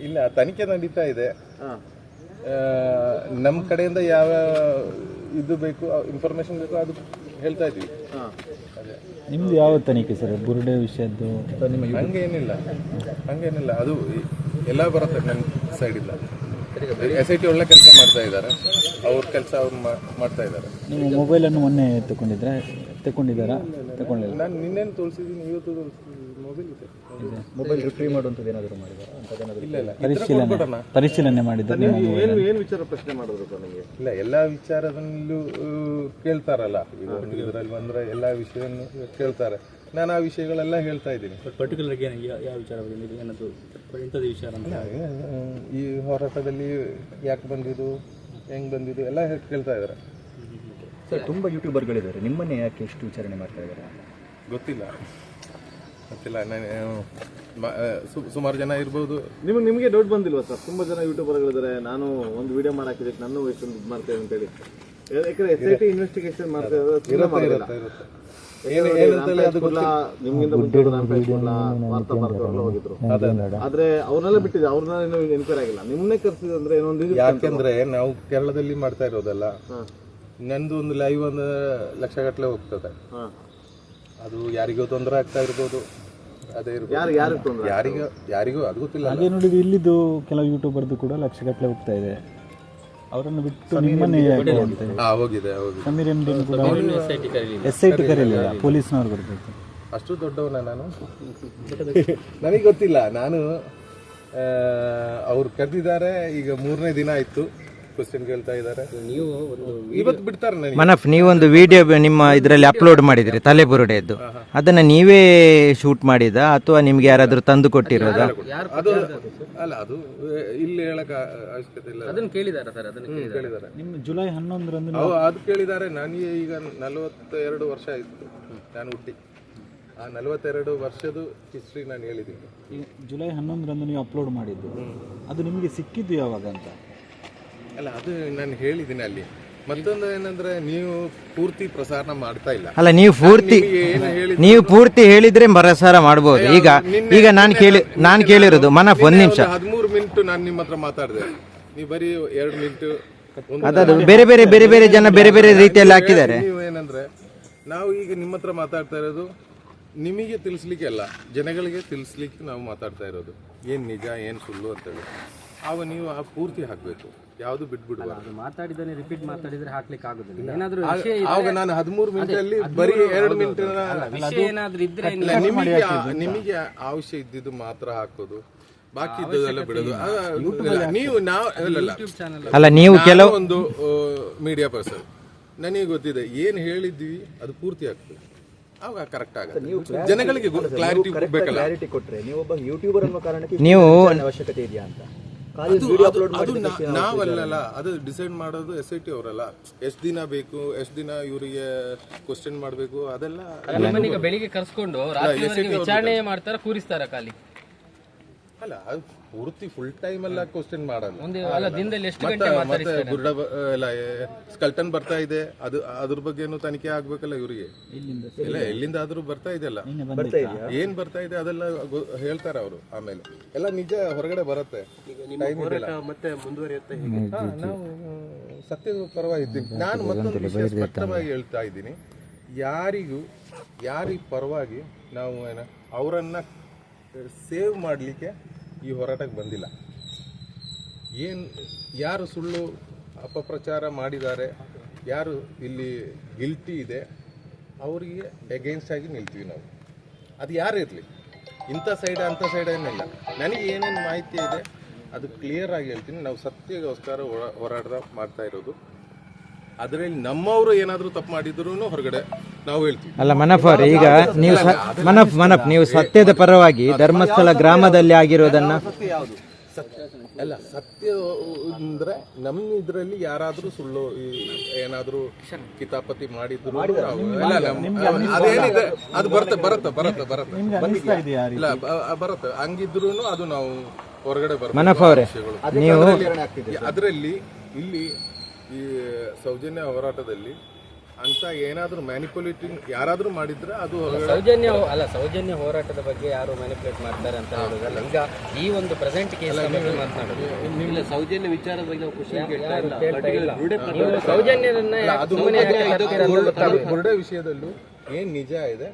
ಇಲ್ಲ ತನಿಖೆ ನಡೀತಾ ಇದೆ. ಹಾ. ನಮ್ಮ ಕಡೆಯಿಂದ ಯಾವ ಇದು ಬೇಕು ಇನ್ಫಾರ್ಮೇಶನ್ ಬೇಕು ಅದು ಹೇಳ್ತಾ ಇದ್ವಿ ಹಾ. ಅದೇ. ನಿಮ್ದು ಯಾವ ತನಿಖೆ ಸರ್? ಬುರುಡೆ ವಿಷಯದ್ದು? ಹಂಗೇನಿಲ್ಲ. ಹಂಗೇನಿಲ್ಲ. ಅದು ಎಲ್ಲ ಬರುತ್ತೆ ನನ್ನ ಇಲ್ಲ ಎಸ್ ಐ ಟಿ ಒಳ್ಳೆ ಕೆಲಸ ಮಾಡ್ತಾ ಇದ್ದಾರೆ. ಅವ್ರ ಕೆಲಸ ಅವ್ರು ಮಾಡ್ತಾ ಇದ್ದಾರೆ. ನಿಮ್ಮ ಮೊಬೈಲನ್ನು ಮೊನ್ನೆ ತಗೊಂಡಿದ್ರೆ ತಗೊಂಡಿದ್ದಾರಾ ತಗೊಂಡಿಲ್ಲ ನಾನು ನಿನ್ನೇನು ತೋರಿಸಿದ್ದೀನಿ ಇವತ್ತು ತೋರಿಸಿದ್ದೀನಿ ಮೊಬೈಲ್ ಇದೆ. ಮೊಬೈಲ್ ರಿಟ್ರೀವ್ ಮಾಡುವಂಥದ್ದು ಏನಾದರೂ ಮಾಡಿದಾರಾ? ಇಲ್ಲ ಇಲ್ಲ. ಇದ್ರೆ ಪರಿಶೀಲನೆ ಪರಿಶೀಲನೆ ಮಾಡಿದ್ರೆ ನಿಮ್ಮ ಏನು ಏನು ವಿಚಾರ ಪ್ರಶ್ನೆ ಮಾಡಿದ್ರು ಸರ್ ನಿಮಗೆ? ಇಲ್ಲ ಎಲ್ಲ ವಿಚಾರದಲ್ಲೂ ಕೇಳ್ತಾರಲ್ಲ. ಈಗ ಇದರಲ್ಲಿ ಬಂದರೆ ಎಲ್ಲ ವಿಷಯವನ್ನು ಕೇಳ್ತಾರೆ. ನಾನು ಆ ವಿಷಯಗಳೆಲ್ಲ ಹೇಳ್ತಾ ಇದ್ದೀನಿ. ಪರ್ಟಿಕ್ಯುಲರ್ ಏನು ಯಾವ ವಿಚಾರ ಏನದು ಇಂಥದ್ದು ವಿಚಾರ ಈ ಹೋರಾಟದಲ್ಲಿ ಯಾಕೆ ಬಂದಿದ್ದು ಹೆಂಗ್ ಬಂದಿದ್ದು ಎಲ್ಲ ಕೇಳ್ತಾ ಇದ್ದಾರೆ. ಸರ್ ತುಂಬ ಯೂಟ್ಯೂಬರ್ಗಳಿದ್ದಾರೆ ನಿಮ್ಮನ್ನೇ ಯಾಕೆ ಎಷ್ಟು ವಿಚಾರಣೆ ಮಾಡ್ತಾ ಇದ್ದಾರೆ? ಗೊತ್ತಿಲ್ಲ. ಗೊತ್ತಿಲ್ಲ ನಾನು ಸುಮಾರು ಜನ ಇರ್ಬೋದು. ನಿಮಗೆ ನಿಮಗೆ ಡೌಟ್ ಬಂದಿಲ್ವಾ ಸರ್? ತುಂಬಾ ಜನ ಯೂಟ್ಯೂಬರ್ಗಳಿದ್ದಾರೆ ನಾನು ಒಂದು ವಿಡಿಯೋ ಮಾಡಾಕಿದ್ದಕ್ಕೆ ನನ್ನ ಎಷ್ಟೊಂದು ಇದು ಮಾಡ್ತೇವೆ ಅಂತ ಹೇಳಿ ಯಾಕಂದ್ರೆ ಎಸ್ ಐ ಟಿ ಇನ್ವೆಸ್ಟಿಗೇಷನ್ ಮಾಡ್ತಾ ನಿಮ್ಗಿಂತ ಮುಂಚೆ ರಾಮರಾಜ್ ಕುರ್ಲಾ, ವಾರ್ತಾ ಹೋಗಿದ್ರು. ಆದ್ರೆ ಅವ್ರನ್ನೆಲ್ಲ ಬಿಟ್ಟಿದೆ ಅವ್ರನ್ನ ಇನ್ನೂ ಎನ್ಕ್ವೈರಿ ಆಗಿಲ್ಲ. ನಿಮ್ಮನ್ನೇ ಕರ್ಸಿದ್ರೆ ಅಂದ್ರೆ ಏನೊಂದು ಯಾಕೆಂದ್ರೆ ನಾವು ಕೇರಳದಲ್ಲಿ ಮಾಡ್ತಾ ಇರೋದಲ್ಲ ನಂದು ಒಂದು ಲೈವ್ ಒಂದು ಲಕ್ಷಗಟ್ಟಲೆ ಹೋಗ್ತದೆ. ಹಾ. ಅದು ಯಾರಿಗೋ ತೊಂದರೆ ಆಗ್ತಾ ಇರ್ಬೋದು. ಅದೇ ಯಾರು ಯಾರು ತೊಂದ್ರೆ ಯಾರಿಗೂ ಯಾರಿಗೂ ಅದು ಗೊತ್ತಿಲ್ಲ ಹಾಗೆ ನೋಡಿದ್ರೆ ಇಲ್ಲಿದ್ದು ಕೆಲವು ಯೂಟ್ಯೂಬರ್ದು ಕೂಡ ಲಕ್ಷಗಟ್ಟಲೆ ಹೋಗ್ತಾ ಇದೆ. ಅವರನ್ನು ಬಿಟ್ಟು ನಿಮ್ಮನ್ನೇ ಯಾಕೆ ಅಂತ. ಹೇಳಿ. ಹಾ ಹೋಗಿದೆ ಹೋಗಿದೆ. ಸಮೀರ್ ಎಂ ಡಿನ್ ಕೂಡ ಎಸ್ ಐ ಟಿ ಕರೀಲಿಲ್ಲ. ಪೊಲೀಸ್ನವ್ರು ಬರ್ಬೇಕು. ಅಷ್ಟು ದೊಡ್ಡವನ ನಾನು? ನನಗೆ ಗೊತ್ತಿಲ್ಲ. ನಾನು ಆ, ಅವ್ರು ಕರೆದಿದ್ದಾರೆ ಈಗ ಮೂರನೇ ದಿನ ಆಯ್ತು. ಕ್ವಶನ್ ಕೇಳ್ತಾ ಇದ್ದಾರೆ. ನೀವು ಒಂದು ಇವತ್ತು ಬಿಡ್ತಾರೆ ನನಗೆ ಮನಫ್ ನೀವೊಂದು ವಿಡಿಯೋ ನಿಮ್ಮ ಇದರಲ್ಲಿ ಅಪ್ಲೋಡ್ ಮಾಡಿದ್ರಿ ತಲೆ ಬುರುಡೆಯದ್ದು ಅದನ್ನ ನೀವೇ ಶೂಟ್ ಮಾಡಿದ ಅಥವಾ ನಿಮ್ಗೆ ಯಾರಾದ್ರೂ ತಂದು ಕೊಟ್ಟಿರೋದಾ? ಅದು ಅಲ್ಲ ಅದು ಇಲ್ಲಿ ಹೇಳಕ್ ಅವಶ್ಯಕತೆ ಇಲ್ಲ. ಅದನ್ನ ಕೇಳಿದಾರ ಸರ್? ಅದನ್ನ ಕೇಳಿದಾರೆ? ಕೇಳಿದ್ದಾರೆ ನಿಮ್ಮ ಜುಲೈ ಹನ್ನೊಂದರಂದು ಅವು ಅದು ಕೇಳಿದ್ದಾರೆ ನನಗೆ ಈಗ ನಲವತ್ತೆರಡು ವರ್ಷ ಆಯ್ತು. ನಾನು ಹುಟ್ಟಿ. ಆ ನಲವತ್ತೆರಡು ವರ್ಷದ ಹಿಸ್ಟ್ರಿ ನಾನು ಹೇಳಿದ್ದೀನಿ. ಈ ಜುಲೈ ಹನ್ನೊಂದರಂದು ನೀವು ಅಪ್ಲೋಡ್ ಮಾಡಿದ್ದು. ಅದು ನಿಮಗೆ ಸಿಕ್ಕಿದ್ದು ಯಾವಾಗ ಅಂತ? ಅಲ್ಲ ಅದು ನಾನು ಹೇಳಿದ್ದೀನಿ ಅಲ್ಲಿ. ಮತ್ತೊಂದು ಏನಂದ್ರೆ ನೀವು ಪೂರ್ತಿ ಪ್ರಸಾರ ಮಾಡ್ತಾ ಇಲ್ಲ. ಅಲ್ಲ ನೀವು ಪೂರ್ತಿ ನೀವು ಪೂರ್ತಿ ಹೇಳಿದ್ರೆ ಪ್ರಸಾರ ಮಾಡಬಹುದು ಈಗ ಈಗ ನಾನು ಕೇಳಿ ನಾನು ಕೇಳಿರೋದು ಮನ ಒಂದ್ ನಿಮಿಷ. ಹದಿಮೂರು ಮಿನಿಟ್ ನಾನು ನಿಮ್ಮ ಹತ್ರ ಮಾತಾಡಿದೆ. ನೀವು ಬರೀ ಎರಡು ಮಿನಿಟ್ ಅದು ಅದದು ಬೇರೆ ಬೇರೆ ಬೇರೆ ಬೇರೆ ಜನ ಬೇರೆ ಬೇರೆ ರೀತಿಯಲ್ಲಿ ಹಾಕಿದ್ದಾರೆ. ನೀವು ಏನಂದ್ರೆ ನಾವು ಈಗ ನಿಮ್ಮ ಹತ್ರ ಮಾತಾಡ್ತಾ ಇರೋದು ನಿಮಗೆ ತಿಳಿಸ್ಲಿಕ್ಕೆ ಅಲ್ಲ ಜನಗಳಿಗೆ ತಿಳಿಸ್ಲಿಕ್ಕೆ ನಾವು ಮಾತಾಡ್ತಾ ಇರೋದು. ಏನ್ ನಿಜ ಏನ್ ಸುಳ್ಳು ಅಂತೇಳಿ ಆವಾಗ ನೀವು ಆ ಪೂರ್ತಿ ಹಾಕ್ಬೇಕು. ಯಾವುದು ಬಿಟ್ಬಿಡುವ? ಅದು ಮಾತಾಡಿದ್ದಾನೆ ರಿಪೀಟ್ ಮಾತಾಡಿದ್ರೆ ಹಾಕ್ಲಿಕ್ಕೆ ಆಗುದಿಲ್ಲ ಏನಾದ್ರೂ ವಿಷಯ ಆವಾಗ ನಾನು ಹದಿಮೂರು ಮಿನಿಟ್ ಅಲ್ಲಿ ಬರೀ ಎರಡು ಮಿನಿಟ್ ವಿಷಯ ಏನಾದ್ರೂ ಇದ್ರೆ ನಿಮಗೆ ಆ- ನಿಮಗೆ ಅವಶ್ಯ ಇದ್ದಿದ್ದು ಮಾತ್ರ ಹಾಕೋದು. ಬಾಕಿ ಇದ್ದದೆಲ್ಲ ಬಿಡೋದು. ಆ, ಇಲ್ಲ, ನೀವು ನಾವು ಅಲ್ಲಲ್ಲ ಅಲ್ಲ ನೀವು ನಾನು ಕೆಲವು ಒಂದು ಮೀಡಿಯಾ ಪರ್ಸನ್ ನನಗೆ ಗೊತ್ತಿದೆ ಏನು ಹೇಳಿದ್ವಿ ಅದು ಪೂರ್ತಿ ಆಗ್ತದೆ. ಆವಾಗ ಕರೆಕ್ಟ್ ಆಗುತ್ತೆ. ಜನಗಳಿಗೆ ಕ್ಲಾರಿಟಿ ಬೇಕಲ್ಲ. ಕ್ಲಾರಿಟಿ ಕೊಟ್ರೆ ನೀವು ಒಬ್ಬ ಯೂಟ್ಯೂಬರ್ ಅನ್ನೋ ಕಾರಣಕ್ಕೆ ನೀವು ಅವಶ್ಯಕತೆ ಇದೆಯಾ ಅಂತ? ಅದು- ಅದು- ಡಿಸೈಡ್ ಮಾಡೋದು ಎಸ್ ಐ ಟಿ ಅವರಲ್ಲ. ಎಷ್ಟು ದಿನ ಬೇಕು ಎಷ್ಟು ದಿನ ಇವರಿಗೆ ಕ್ವಶನ್ ಮಾಡಬೇಕು ಅದೆಲ್ಲ ಬೆಳಿಗ್ಗೆ ಕರ್ಸ್ಕೊಂಡು ವಿಚಾರಣೆ ಮಾಡ್ತಾರ ಕೂರಿಸ್ತಾರ ಖಾಲಿ? ಅಲ್ಲ ಅದು ಪೂರ್ತಿ ಫುಲ್ ಟೈಮ್ ಎಲ್ಲ ಕ್ವಶನ್ ಮಾಡಲ್ಲ. ಎಲ್ಲ ಸ್ಕಲ್ಟನ್ ಬರ್ತಾ ಇದೆ. ಅದು ಅದ್ರ ಬಗ್ಗೆನೂ ತನಿಖೆ ಆಗ್ಬೇಕಲ್ಲ ಇವರಿಗೆ? ಇಲ್ಲ ಎಲ್ಲಿಂದ ಆದ್ರೂ ಬರ್ತಾ ಇದೆಯಲ್ಲ. ಏನ್ ಬರ್ತಾ ಇದೆ ಅದೆಲ್ಲ ಹೇಳ್ತಾರ ಅವರು ಆಮೇಲೆ. ಎಲ್ಲ ನಿಜ ಹೊರಗಡೆ ಬರುತ್ತೆ. ಮತ್ತೆ ಮುಂದುವರಿಯುತ್ತೆ ನಾವು ಸತ್ಯದ ಪರವಾಗಿದ್ದೀನಿ ನಾನು ಮತ್ತೊಂದು ವಿಷಯ ಸ್ಪಷ್ಟವಾಗಿ ಹೇಳ್ತಾ ಇದ್ದೀನಿ. ಯಾರಿಗೂ ಯಾರಿಗ ಪರವಾಗಿ ನಾವು ಏನ ಅವರನ್ನ ಸೇವ್ ಮಾಡಲಿಕ್ಕೆ ಈ ಹೋರಾಟಕ್ಕೆ ಬಂದಿಲ್ಲ. ಏನು, ಯಾರು ಸುಳ್ಳು ಅಪಪ್ರಚಾರ ಮಾಡಿದ್ದಾರೆ, ಯಾರು ಇಲ್ಲಿ ಗಿಲ್ಟಿ ಇದೆ, ಅವರಿಗೆ ಎಗೇನ್ಸ್ಟ್ ಆಗಿ ನಿಲ್ತೀವಿ ನಾವು. ಅದು ಯಾರು ಇರಲಿ? ಇಂಥ ಸೈಡ್ ಅಂಥ ಸೈಡ್ ಏನಿಲ್ಲ ನನಗೆ ಏನೇನು ಮಾಹಿತಿ ಇದೆ, ಅದು ಕ್ಲಿಯರ್ ಆಗಿ ಹೇಳ್ತೀನಿ. ನಾವು ಸತ್ಯಗೋಸ್ಕರ ಹೋರಾ- ಹೋರಾಟ ಮಾಡ್ತಾ ಇರೋದು. ಅದರಲ್ಲಿ ನಮ್ಮವರು ಏನಾದರೂ ತಪ್ಪು ಮಾಡಿದ್ರು ಹೊರಗಡೆ ಅಲ್ಲ ಮನಫ್ ಅವ್ರೆ ಈಗ ನೀವು ಮನಫ್ ಮನಫ್ ನೀವು ಸತ್ಯದ ಪರವಾಗಿ ಧರ್ಮಸ್ಥಳ ಗ್ರಾಮದಲ್ಲಿ ಆಗಿರೋದನ್ನ ಅಲ್ಲ ಸತ್ಯ ಅಂದ್ರೆ ನಮ್ಮ ಇದರಲ್ಲಿ ಯಾರಾದ್ರೂ ಸುಳ್ಳು ಈ ಏನಾದ್ರೂ ಕಿತಾಪತಿ ಮಾಡಿದ್ರು ಅದೇನಿದೆ? ಅದು ಬರುತ್ತೆ ಬರುತ್ತೆ ಬರುತ್ತೆ ಬರುತ್ತೆ ಇಲ್ಲ ಬರುತ್ತೆ. ಹಂಗಿದ್ರು ಅದು ನಾವು ಹೊರಗಡೆ ಬರುತ್ತೆ ನೀವು ಅದರಲ್ಲಿ ಇಲ್ಲಿ ಈ ಸೌಜನ್ಯ ಹೋರಾಟದಲ್ಲಿ ಅಂತ ಏನಾದರೂ ಮ್ಯಾನಿಪುಲೇಟಿಂಗ್ ಯಾರಾದರೂ ಮಾಡಿದ್ರೆ ಅದು ಸೌಜನ್ಯ ಅಲ್ಲ ಸೌಜನ್ಯ ಹೋರಾಟದ ಬಗ್ಗೆ ಯಾರು ಮ್ಯಾನಿಪುಲೇಟ್ ಮಾಡ್ತಾರೆ ಅಂತ ಹೇಳೋದಲ್ಲ ಈಗ ಈ ಒಂದು ಪ್ರೆಸೆಂಟ್ ಕೇಸ್ ಮಾತನಾಡೋದು. ಸೌಜನ್ಯ ವಿಚಾರದ ಬಗ್ಗೆ ನಾವು ಖುಷಿ ಸೌಜನ್ಯರನ್ನ ವಿಷಯದಲ್ಲೂ ಏನು ನಿಜ ಇದೆ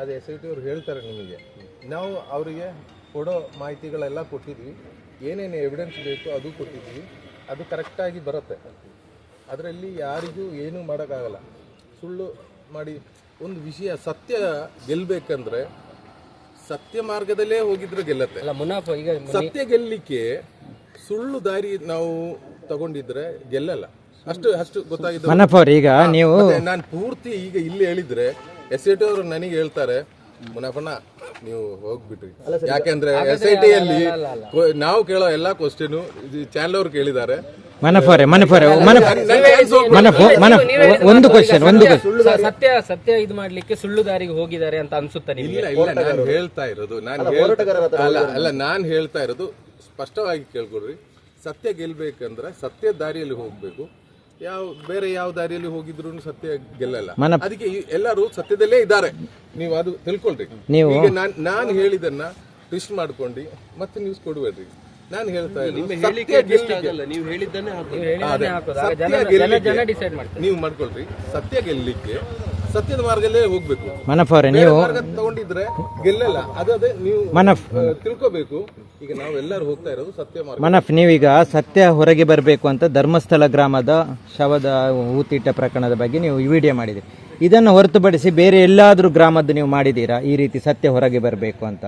ಅದು ಎಸ್ ಐ ಟಿ ಅವ್ರು ಹೇಳ್ತಾರೆ ನಿಮಗೆ. ನಾವು ಅವರಿಗೆ ಕೊಡೋ ಮಾಹಿತಿಗಳೆಲ್ಲ ಕೊಟ್ಟಿದ್ವಿ. ಏನೇನು ಎವಿಡೆನ್ಸ್ ಬೇಕು ಅದು ಕೊಟ್ಟಿದ್ವಿ. ಅದು ಕರೆಕ್ಟಾಗಿ ಬರುತ್ತೆ. ಅದರಲ್ಲಿ ಯಾರಿಗೂ ಏನೂ ಮಾಡೋಕ್ಕಾಗಲ್ಲ. ಸುಳ್ಳು ಮಾಡಿ ಒಂದು ವಿಷಯ ಸತ್ಯ ಗೆಲ್ಲಬೇಕಂದ್ರೆ ಸತ್ಯ ಮಾರ್ಗದಲ್ಲೇ ಹೋಗಿದ್ರೆ ಗೆಲ್ಲತ್ತೆ. ಅಲ್ಲ ಮುನಾಫ ಈಗ ಸತ್ಯ ಗೆಲ್ಲಲಿಕ್ಕೆ ಸುಳ್ಳು ದಾರಿ ನಾವು ತಗೊಂಡಿದ್ರೆ ಗೆಲ್ಲಲ್ಲ. ಅಷ್ಟು ಅಷ್ಟು ಗೊತ್ತಾಗಿದೆ. ಮನಪ್ಪ ಅವ್ರೆ, ಈಗ ನೀವು ನಾನು ಪೂರ್ತಿ ಈಗ ಇಲ್ಲಿ ಹೇಳಿದ್ರೆ ಎಸ್ ಐ ಟಿ ಅವರು ನನಗೆ ಹೇಳ್ತಾರೆ ಮುನಾಫಣ್ಣ ನೀವು ಹೋಗ್ಬಿಟ್ರಿ. ಯಾಕೆಂದ್ರೆ ಎಸ್ ಐ ಟಿಯಲ್ಲಿ ನಾವು ಕೇಳೋ ಎಲ್ಲಾ ಕ್ವಶನ್ ಚಾನಲ್ ಅವ್ರು ಕೇಳಿದ್ದಾರೆ. ಮನಫರೆ ಮನಪ್ಪ ಒಂದು ಕ್ವಶನ್ ಒಂದು ಸತ್ಯ ಸತ್ಯ ಇದು ಮಾಡ್ಲಿಕ್ಕೆ ಸುಳ್ಳು ದಾರಿಗೆ ಹೋಗಿದ್ದಾರೆ ಅಂತ ಅನ್ಸುತ್ತೆ ನಿಮಗೆ? ಇಲ್ಲ ಇಲ್ಲ ನಾನು ಹೇಳ್ತಾ ಇರೋದು ನಾನು ಅಲ್ಲ ಅಲ್ಲ ನಾನು ಹೇಳ್ತಾ ಇರೋದು ಸ್ಪಷ್ಟವಾಗಿ ಕೇಳ್ಕೊಡ್ರಿ. ಸತ್ಯ ಗೆಲ್ಬೇಕಂದ್ರೆ ಸತ್ಯ ದಾರಿಯಲ್ಲಿ ಹೋಗ್ಬೇಕು. ಯಾವ ಬೇರೆ ಯಾವ ದಾರಿಯಲ್ಲಿ ಹೋಗಿದ್ರು ಸತ್ಯ ಗೆಲ್ಲಲ್ಲ. ಅದಕ್ಕೆ ಎಲ್ಲರೂ ಸತ್ಯದಲ್ಲೇ ಇದ್ದಾರೆ. ನೀವು ಅದು ತಿಳ್ಕೊಳ್ರಿ. ನೀವು- ಈಗ ನಾನು ನಾನು ಹೇಳಿದನ್ನ ಟ್ವಿಸ್ಟ್ ಮಾಡ್ಕೊಂಡು ಮತ್ತೆ ನ್ಯೂಸ್ ಕೊಡಬೇಡ್ರಿ ನಾನು ಹೇಳ್ತಾ ನಿಮ್ಮ ಸತ್ಯ ಗೆಲ್ಲಿಕ್ಕೆ ಆಗಲ್ಲ ನೀವು ಹೇಳಿದ್ದನ್ನೇ ಹಾಕೋದು. ಆಗ ಜನ ಜನ ಡಿಸೈಡ್ ಮಾಡ್ತಾರೆ. ನೀವು ಮಾಡ್ಕೊಳ್ರಿ. ಸತ್ಯ ಗೆಲ್ಲಲಿಕ್ಕೆ ಸತ್ಯದ ಮಾರ್ಗದಲ್ಲೇ ಹೋಗ್ಬೇಕು. ಮನಫ್ ಅವರೇ ನೀವು ಮಾರ್ಗ ತಗೊಂಡಿದ್ರೆ ಗೆಲ್ಲಲ್ಲ. ಅದೇ ನೀವು ಮನಫ್ ತಿಳ್ಕೋಬೇಕು. ಈಗ ನಾವೆಲ್ಲರೂ ಹೋಗ್ತಾ ಇರೋದು ಸತ್ಯ ಮಾರ್ಗ. ಮನಫ್ ನೀವೀಗ ಸತ್ಯ ಹೊರಗೆ ಬರಬೇಕು ಅಂತ ಧರ್ಮಸ್ಥಳ ಗ್ರಾಮದ ಶವದ ಹೂತಿಟ್ಟ ಪ್ರಕರಣದ ಬಗ್ಗೆ ನೀವು ವಿಡಿಯೋ ಮಾಡಿದಿರಿ ಇದನ್ನು ಹೊರತುಪಡಿಸಿ ಬೇರೆ ಎಲ್ಲಾದರೂ ಗ್ರಾಮದ್ದು ನೀವು ಮಾಡಿದ್ದೀರಾ? ಈ ರೀತಿ ಸತ್ಯ ಹೊರಗೆ ಬರಬೇಕು ಅಂತ.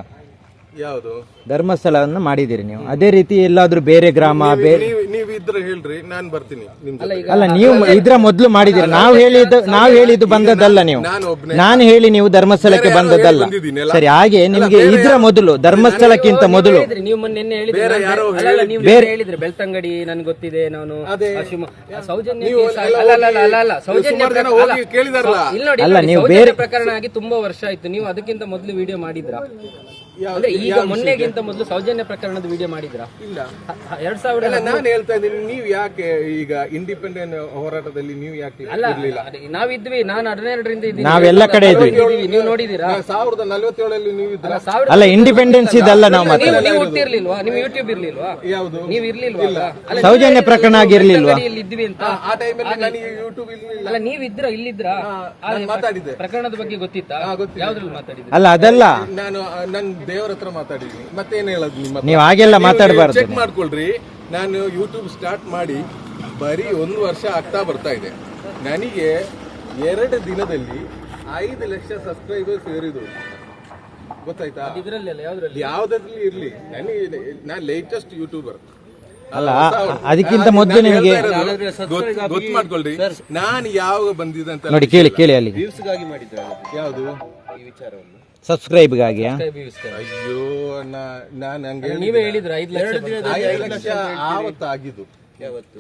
ಯಾವುದು? ಧರ್ಮಸ್ಥಳವನ್ನು ಮಾಡಿದಿರಿ ನೀವು. ಅದೇ ರೀತಿ ಎಲ್ಲಾದ್ರೂ ಬೇರೆ ಗ್ರಾಮ ಬೇರೆ ನೀವು ನೀವು ಇದ್ರೆ ಹೇಳ್ರಿ ನಾನು ಬರ್ತೀನಿ ನಿಮ್ ಜೊತೆ. ಅಲ್ಲ ನೀವು ಇದ್ರ ಮೊದಲು ಮಾಡಿದಿರಿ ನಾವು ಹೇಳಿದ್ದು ನಾವು ಹೇಳಿದ್ದು ಬಂದದ್ದಲ್ಲ ನೀವು. ನಾನು ಒಬ್ನೇ. ನಾನು ಹೇಳಿ ನೀವು ಧರ್ಮಸ್ಥಳಕ್ಕೆ ಬೇರೆ ಯಾರೋ ಬಂದದ್ದಲ್ಲ? ಸರಿ ಹಾಗೆ ನಿಮ್ಗೆ ಇದ್ರ ಮೊದಲು ಧರ್ಮಸ್ಥಳಕ್ಕಿಂತ ಮೊದಲು. ಹೇಳಿದ್ರಿ, ನೀವು ಮೊನ್ನೆ ನಿನ್ನೆ ಹೇಳಿದ್ರಿ ಬೇರೆ ನಾನು ಯಾರೋ ಅಲ್ಲ, ಅಲ್ಲ, ನೀವು ಬೇರೆ- ಹೇಳಿದ್ರಿ ಬೆಳ್ತಂಗಡಿ ನನ್ಗೆ ಗೊತ್ತಿದೆ ನಾನು ಆ ಶಿವ- ಆ ಸೌಜನ್ಯ ನೀವು ಕೇಸ್ ಅಲ್ಲ ಅಲ್ಲ ಅಲ್ಲ ಅಲ್ಲ ಅಲ್ಲ ಸೌಜನ್ಯ ಸುಮಾರು ಜನ ಪ್ರಕರಣ- ಹೋಗಿ ಕೇಳಿದಾರಲ್ಲ? ಇಲ್ಲಿ ನೋಡಿ ಇಲ್ಲಿ ನೀವು ಸೌಜನ್ಯ ಬೇರೆ- ಪ್ರಕರಣ ಆಗಿ ತುಂಬಾ ವರ್ಷ ಆಯ್ತು. ನೀವು ಅದಕ್ಕಿಂತ ಮೊದಲು ವಿಡಿಯೋ ಮಾಡಿದ್ರಾ? ಅಂದ್ರೆ ಈಗ ಮೊನ್ನೆಗಿಂತ ಮೊದಲು ಸೌಜನ್ಯ ಪ್ರಕರಣದ ವಿಡಿಯೋ ಮಾಡಿದ್ರಾ? ಇಲ್ಲ. ಎರಡ್ ಸಾವಿರದ ಅಲ್ಲ ನಾನು ಹೇಳ್ತಾ ಇದ್ದೀನಿ ನೀವು ಯಾಕೆ ಈಗ ಇಂಡಿಪೆಂಡೆಂಟ್ ಹೋರಾಟದಲ್ಲಿ ನೀವು ಯಾಕೆ ಅಲ್ಲ ನಾವಿದ್ವಿ ನಾನು ಹದಿನೆರಡರಿಂದ ಇದ್ದೀನಿ. ನಾವೆಲ್ಲ ಕಡೆ ಇದ್ವಿ. ಇದ್ದೀವಿ, ನೀವು ನೋಡಿದೀರಾ? ಸಾವಿರದ ನಲವತ್ತೇಳಲ್ಲಿ ನೀವು ಇದ್ರ? ಅಲ್ಲ ಇಂಡಿಪೆಂಡೆನ್ಸ್ ಇದಲ್ಲ ನಾವು ಮತ್ತೆ ನೀವು ಹುಟ್ಟಿರ್ಲಿಲ್ವಾ? ನಿಮ್ ಯೂಟ್ಯೂಬ್ ಇರ್ಲಿಲ್ವಾ? ಯಾವುದು? ನೀವು ಇರ್ಲಿಲ್ವಾ ಸೌಜನ್ಯ ಪ್ರಕರಣ ಆಗಿರ್ಲಿಲ್ವಾ? ಇಲ್ಲಿ ಇದ್ವಿ ಅಂತ. ಆ ಟೈಮಲ್ಲಿ ನನಗೆ ಯೂಟ್ಯೂಬ್ ಇರ್ಲಿಲ್ಲ. ಅಲ್ಲ ನೀವ್ ಇದ್ರ ಇಲ್ಲಿದ್ರ? ನಾನು ಮಾತಾಡಿದ್ದೆ. ಪ್ರಕರಣದ ಬಗ್ಗೆ ಗೊತ್ತಿತ್ತಾ. ಯಾವ್ದ್ರಲ್ಲಿ ಮಾತಾಡಿದ್ದೆ ಅಲ್ಲ ಅದಲ್ಲ? ನಾನು ನನ್ ನನ್ನ ದೇವರ ಹತ್ರ ಮಾತಾಡಿದ್ದೀನಿ. ಮತ್ತೇನ್ ಹೇಳೋದು ನಿಮ್ಮ ಹತ್ರ? ನೀವು ಹಾಗೆಲ್ಲ ಮಾತಾಡಬಾರ್ದು. ಚೆಕ್ ಮಾಡ್ಕೊಳ್ರಿ. ನಾನು ಯೂಟ್ಯೂಬ್ ಸ್ಟಾರ್ಟ್ ಮಾಡಿ ಬರೀ ಒಂದು ವರ್ಷ ಆಗ್ತಾ ಬರ್ತಾ ಇದೆ. ನನಗೆ ಎರಡು ದಿನದಲ್ಲಿ ಐದು ಲಕ್ಷ ಸಬ್ಸ್ಕ್ರೈಬರ್ಸ್ ಸೇರಿದ್ರು. ಗೊತ್ತಾಯ್ತಾ? ಯಾವ್ದ್ರಲ್ಲಿ? ಯಾವ್ದ್ರಲ್ಲಿ ಇರ್ಲಿ. ನನಗೆ ನಾನು ಲೇಟೆಸ್ಟ್ ಯೂಟ್ಯೂಬರ್ ಅಲ್ಲ ಅದಕ್ಕಿಂತ ಮೊದಲು ನಿಮಗೆ ಗೊತ್ತು ಮಾಡ್ಕೊಳ್ರಿ. ನಾನು ಯಾವಾಗ ಬಂದಿದೆ ಅಂತ ನೋಡಿ ಕೇಳಿ ಕೇಳಿ ಅಲ್ಲಿ. ಮಾಡಿದ್ರೆ ಯಾವುದು? ಸಬ್ಸ್ಕ್ರೈಬ್ಗಾಗಿ ಅಯ್ಯೋ ನಾನು ಹಂಗೆ ನೀವೇ ಹೇಳಿದ್ರ? ಐದು ಲಕ್ಷ. ಐದು ಲಕ್ಷ ಆವತ್ತು ಆಗಿದ್ದು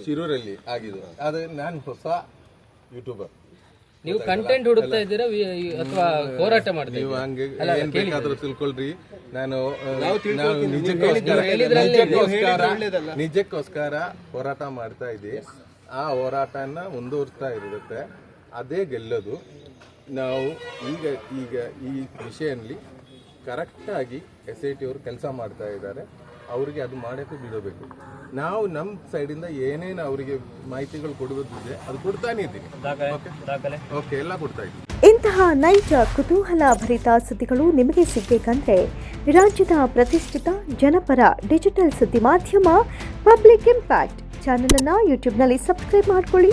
ಶಿರೂರಲ್ಲಿ ಆಗಿದ್ದು. ಅದು ನಾನು ಹೊಸ ಯೂಟ್ಯೂಬರ್ ನೀವು ಕಂಟೆಂಟ್ ಹುಡುಕ್ತಾ ಇದ್ದೀರಾ? ಅಥವಾ ಹೋರಾಟ ಮಾಡ್ತೀವಿ ನೀವು ಹಂಗೆ ಏನ್ ಬೇಕಾದ್ರೂ ತಿಳ್ಕೊಳ್ರಿ. ನಾನು ನಿಜಕ್ಕೋಸ್ಕರ ನಿಜಕ್ಕೋಸ್ಕರ ಹೋರಾಟ ಮಾಡ್ತಾ ಇದ್ದೀವಿ. ಆ ಹೋರಾಟನ ಮುಂದುವರ್ತಾ ಇರುತ್ತೆ. ಅದೇ ಗೆಲ್ಲೋದು. ನಾವು ಈಗ ಈಗ ಈ ವಿಷಯಲ್ಲಿ ಕರೆಕ್ಟಾಗಿ ಎಸ್ ಐ ಟಿ ಅವರು ಕೆಲಸ ಮಾಡ್ತಾ ಇದ್ದಾರೆ. ಅವರಿಗೆ ಅದು ಮಾಡೋಕ್ಕೆ ಬಿಡಬೇಕು. ನಾವು ನಮ್ಮ ಸೈಡಿಂದ ಏನೇನು ಅವರಿಗೆ ಮಾಹಿತಿಗಳು ಕೊಡುವುದಿದೆ ಅದು ಕೊಡ್ತಾನೆ ಇದ್ದೀನಿ ಓಕೆ ಎಲ್ಲ ಕೊಡ್ತಾ ಇದ್ದೀನಿ ಇಂತಹ ನೈಜ ಕುತೂಹಲ ಭರಿತ ಸುದ್ದಿಗಳು ನಿಮಗೆ ಸಿಗಬೇಕಂದ್ರೆ ರಾಜ್ಯದ ಪ್ರತಿಷ್ಠಿತ ಜನಪರ ಡಿಜಿಟಲ್ ಸುದ್ದಿ ಮಾಧ್ಯಮ ಪಬ್ಲಿಕ್ ಇಂಪ್ಯಾಕ್ಟ್ ಚಾನಲನ್ನು ಯೂಟ್ಯೂಬ್ನಲ್ಲಿ ಸಬ್ಸ್ಕ್ರೈಬ್ ಮಾಡ್ಕೊಳ್ಳಿ.